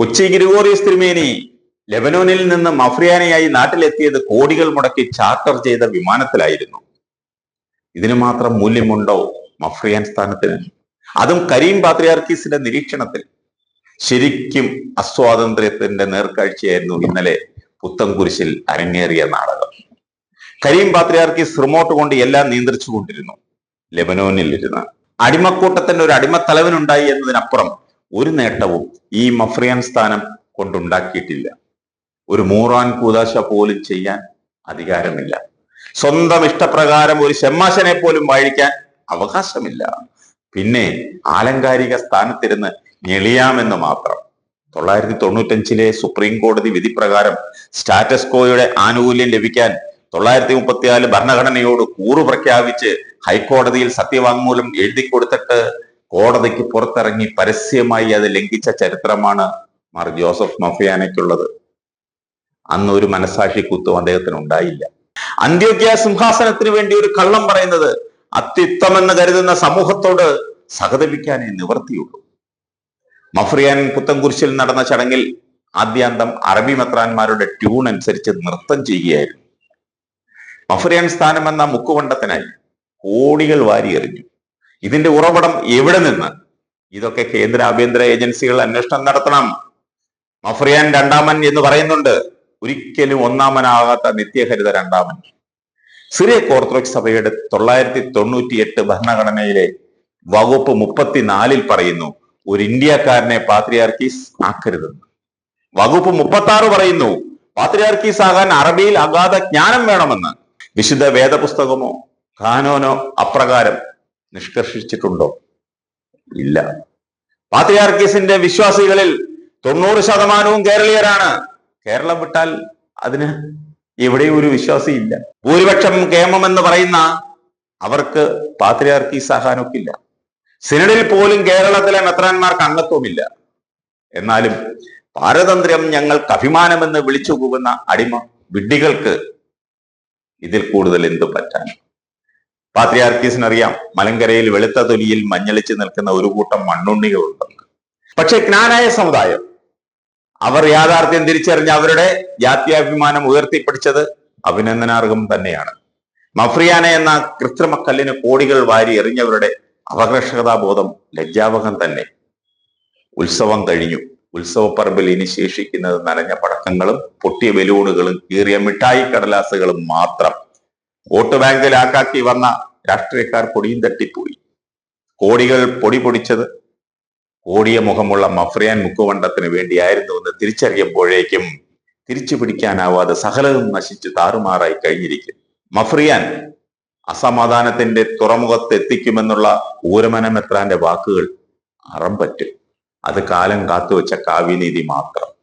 കൊച്ചി ഗ്രിഗോറിയസ് തിരുമേനി ലെബനോനിൽ നിന്ന് മഫ്രിയാനയായി നാട്ടിലെത്തിയത് കോടികൾ മുടക്കി ചാർട്ടർ ചെയ്ത വിമാനത്തിലായിരുന്നു. ഇതിന് മാത്രം മൂല്യമുണ്ടോ? മഫ്രിയാൻ സ്ഥാനത്തിന് അതും കരീം പാത്രിയാർക്കീസിന്റെ നിരീക്ഷണത്തിൽ. ശരിക്കും അസ്വാതന്ത്ര്യത്തിന്റെ നേർക്കാഴ്ചയായിരുന്നു ഇന്നലെ പുത്തൻകുരിശിൽ അരങ്ങേറിയ നാടകം. കരീം പാത്രിയാർക്കീസ് റിമോട്ട് കൊണ്ട് എല്ലാം നിയന്ത്രിച്ചുകൊണ്ടിരുന്നു. ലെബനോനിൽ ഇരുന്ന്. അടിമക്കൂട്ടത്തിന്റെ ഒരു അടിമത്തലവനുണ്ടായി എന്നതിനപ്പുറം ഒരു നേട്ടവും ഈ മഫ്രിയാൻ സ്ഥാനം കൊണ്ടുണ്ടാക്കിയിട്ടില്ല. ഒരു മൂറാൻ കൂതാശ പോലും ചെയ്യാൻ അധികാരമില്ല. സ്വന്തം ഇഷ്ടപ്രകാരം ഒരു ഷെമ്മാശനെ പോലും വാഴിക്കാൻ അവകാശമില്ല. പിന്നെ ആലങ്കാരിക സ്ഥാനത്തിരുന്ന് ഞെളിയാമെന്ന് മാത്രം. തൊള്ളായിരത്തി തൊണ്ണൂറ്റഞ്ചിലെ സുപ്രീം കോടതി വിധി പ്രകാരം സ്റ്റാറ്റസ് കോയുടെ ആനുകൂല്യം ലഭിക്കാൻ തൊള്ളായിരത്തി മുപ്പത്തിനാല് ഭരണഘടനയോട് കൂറു പ്രഖ്യാപിച്ച് ഹൈക്കോടതിയിൽ സത്യവാങ്മൂലം എഴുതി കൊടുത്തിട്ട് കോടതിക്ക് പുറത്തിറങ്ങി പരസ്യമായി അത് ലംഘിച്ച ചരിത്രമാണ് മാർ ജോസഫ് മഫിയാനയ്ക്കുള്ളത്. അന്ന് ഒരു മനസാക്ഷി കുത്തും അദ്ദേഹത്തിന് ഉണ്ടായില്ല. അന്ത്യോക്യ സിംഹാസനത്തിന് വേണ്ടി ഒരു കള്ളം പറയുന്നത് അത്യുത്തമെന്ന് കരുതുന്ന സമൂഹത്തോട് സഹതപിക്കാനേ നിവർത്തിയുള്ളൂ മഫ്രിയാൻ പുത്തൻകുരിശിൽ നടന്ന ചടങ്ങിൽ ആദ്യാന്തം അറബി മെത്രാന്മാരുടെ ട്യൂൺ അനുസരിച്ച് നൃത്തം ചെയ്യുകയായിരുന്നു. മഫ്രിയാൻ സ്ഥാനം എന്ന മുക്കുവണ്ടത്തിനായി കോടികൾ വാരിയെറിഞ്ഞു. ഇതിന്റെ ഉറവിടം എവിടെ നിന്ന്? ഇതൊക്കെ കേന്ദ്ര ആഭ്യന്തര ഏജൻസികൾ അന്വേഷണം നടത്തണം. മഫ്രിയാൻ രണ്ടാമൻ എന്ന് പറയുന്നുണ്ട്. ഒരിക്കലും ഒന്നാമനാകാത്ത നിത്യഹരിത രണ്ടാമൻ. സിറിയ ഓർത്തഡോക്സ് സഭയുടെ തൊള്ളായിരത്തി തൊണ്ണൂറ്റി എട്ട് ഭരണഘടനയിലെ വകുപ്പ് മുപ്പത്തിനാലിൽ പറയുന്നു ഒരു ഇന്ത്യക്കാരനെ പാത്രിയാർക്കീസ് ആക്കരുതെന്ന്. വകുപ്പ് മുപ്പത്തി ആറ് പറയുന്നു പാത്രിയാർക്കീസ് ആകാൻ അറബിയിൽ അഗാധ ജ്ഞാനം വേണമെന്ന്. വിശുദ്ധ വേദപുസ്തകമോ ഖാനോനോ അപ്രകാരം നിഷ്കർഷിച്ചിട്ടുണ്ടോ? ഇല്ല. പാത്രിയാർക്കീസിന്റെ വിശ്വാസികളിൽ തൊണ്ണൂറ് ശതമാനവും കേരളീയരാണ്. കേരളം വിട്ടാൽ അതിന് എവിടെയും ഒരു വിശ്വാസി ഇല്ല. ഭൂരിപക്ഷം കേമം എന്ന് പറയുന്ന അവർക്ക് പാത്രിയാർക്കീസ് ആകാനൊക്കില്ല സിനഡിൽ പോലും കേരളത്തിലെ മെത്രാന്മാർക്ക് അംഗത്വമില്ല. എന്നാലും പാരതന്ത്ര്യം ഞങ്ങൾക്ക് അഭിമാനമെന്ന് വിളിച്ചു പോകുന്ന അടിമ വിഡ്ഢികൾക്ക് ഇതിൽ കൂടുതൽ എന്തു പറ്റാൻ പാത്രിയാർക്കീസിനറിയാം മലങ്കരയിൽ വെളുത്ത തൊലിയിൽ മഞ്ഞളിച്ച് നിൽക്കുന്ന ഒരു കൂട്ടം മണ്ണുണ്ണികളുണ്ടെന്ന് പക്ഷെ ജ്ഞാനായ സമുദായം അവർ യാഥാർത്ഥ്യം തിരിച്ചറിഞ്ഞ അവരുടെ ജാത്യാഭിമാനം ഉയർത്തിപ്പിടിച്ചത് അഭിനന്ദനാർഹം തന്നെയാണ്. മഫ്രിയാന എന്ന കൃത്രിമ കല്ലിന് കോടികൾ വാരി എറിഞ്ഞവരുടെ അപകർഷകതാബോധം ലജ്ജാവഹം തന്നെ. ഉത്സവം കഴിഞ്ഞു. ഉത്സവപ്പറമ്പിൽ ഇനി ശേഷിക്കുന്നത് നനഞ്ഞ പടക്കങ്ങളും പൊട്ടിയ ബലൂണുകളും കീറിയ മിഠായി കടലാസുകളും മാത്രം. വോട്ട് ബാങ്കിലാക്കാക്കി വന്ന രാഷ്ട്രീയക്കാർ പൊടിയും തട്ടിപ്പോയി. കോടികൾ പൊടി പൊടിച്ചത് കോടിയ മുഖമുള്ള മഫ്രിയാൻ മുക്കുവണ്ടത്തിന് വേണ്ടിയായിരുന്നു എന്ന് തിരിച്ചറിയുമ്പോഴേക്കും തിരിച്ചു പിടിക്കാനാവാതെ സകലതും നശിച്ച് താറുമാറായി കഴിഞ്ഞിരിക്കും. മഫ്രിയാൻ അസമാധാനത്തിന്റെ തുറമുഖത്ത് എത്തിക്കുമെന്നുള്ള ഊരമനമെത്രാന്റെ വാക്കുകൾ അറം പറ്റും അത് കാലം കാത്തുവച്ച കാവ്യനീതി മാത്രം.